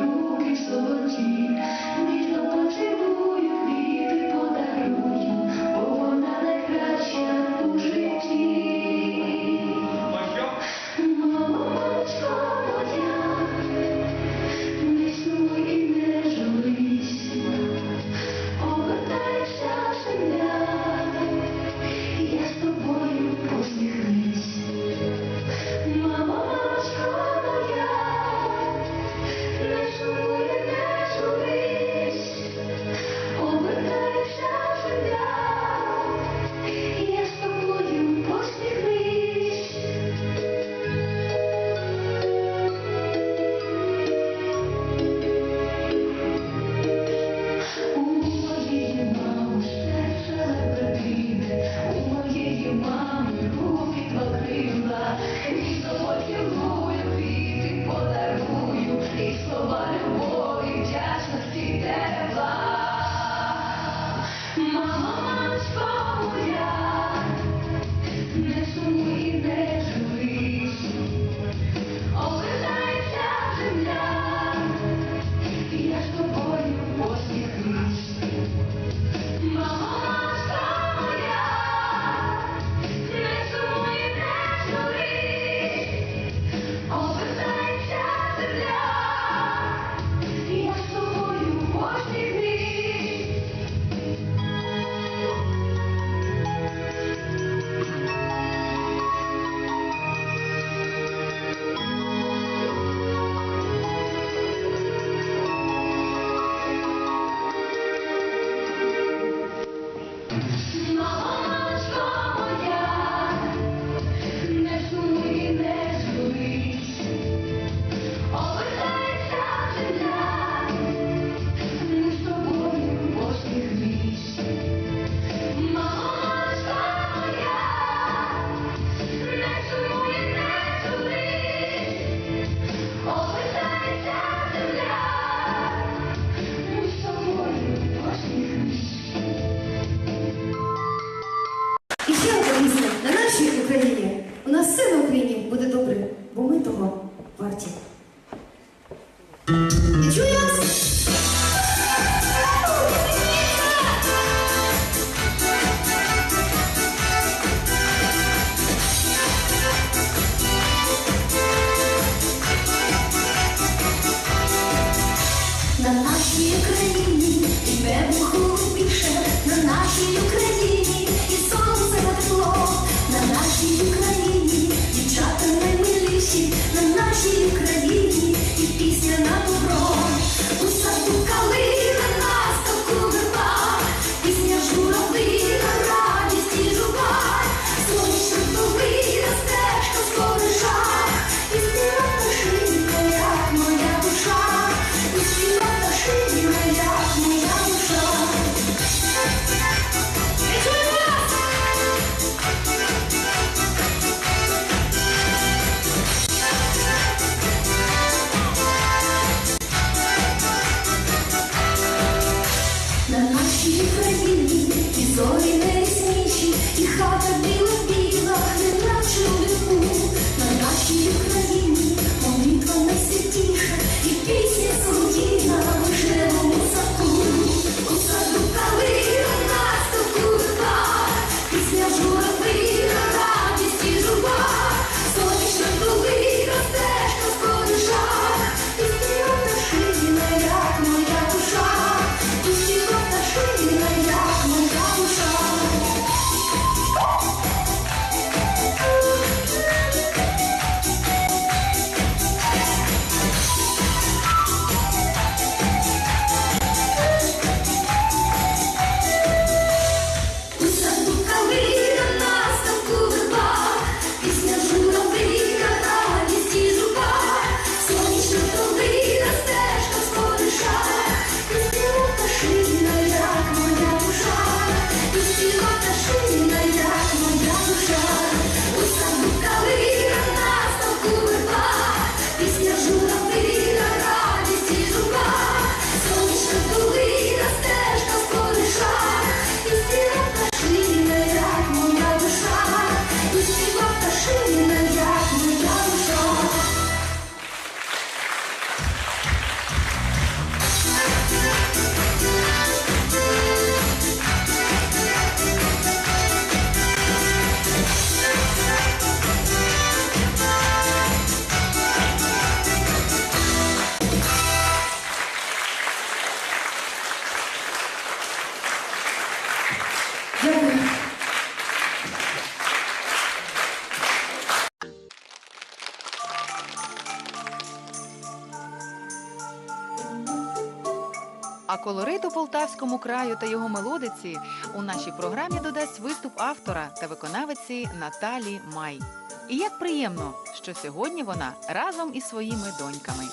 руки золоті, ніжно поцілую, heart. 是你的家 Колориту полтавському краю та його мелодиці у нашій програмі додасть виступ автора та виконавиці Наталі Май. І як приємно, що сьогодні вона разом із своїми доньками.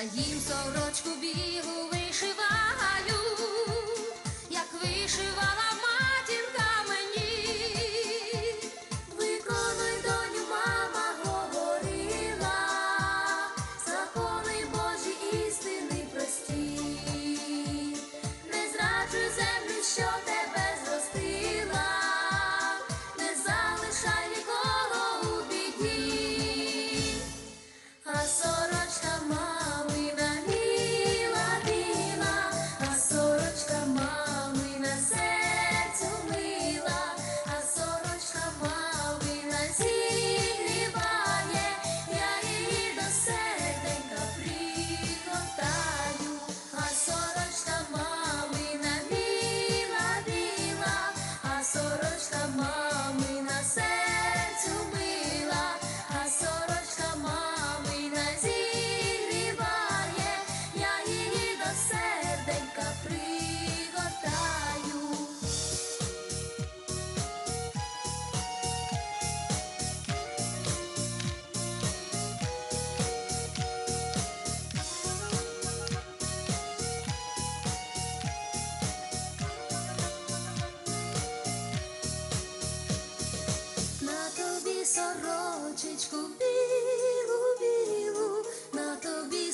я їм сорочку білу.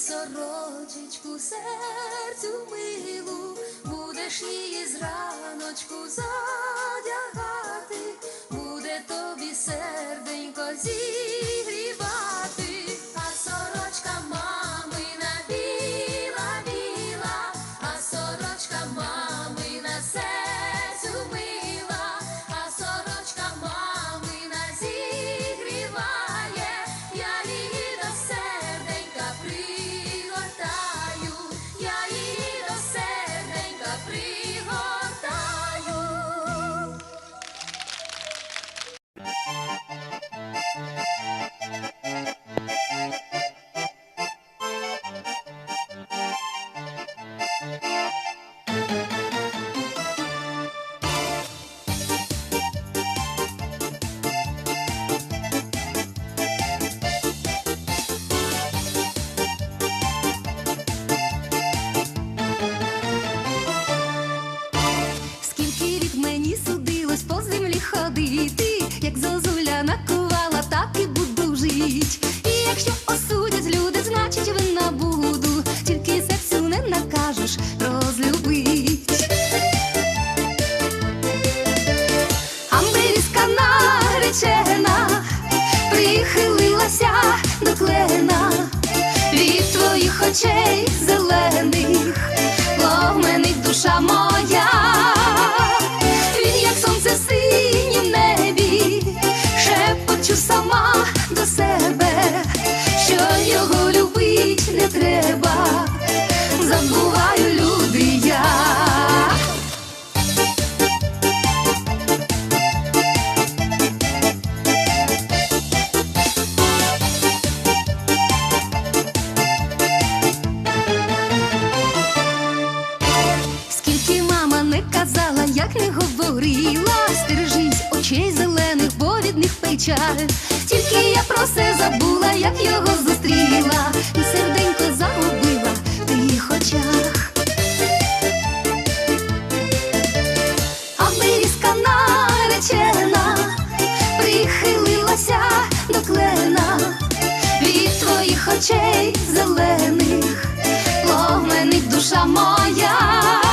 сорочечку серцю милу, будеш її зраночку задягати, буде тобі серденько зігрівати. Печаль. Тільки я про все забула, як його зустріла, і серденько загубила в твоїх очах. А вирізка наречена прихилилася до клена від твоїх очей зелених, пламенить душа моя,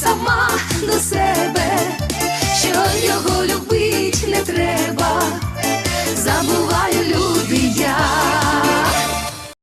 сама до себе, що його любить не треба.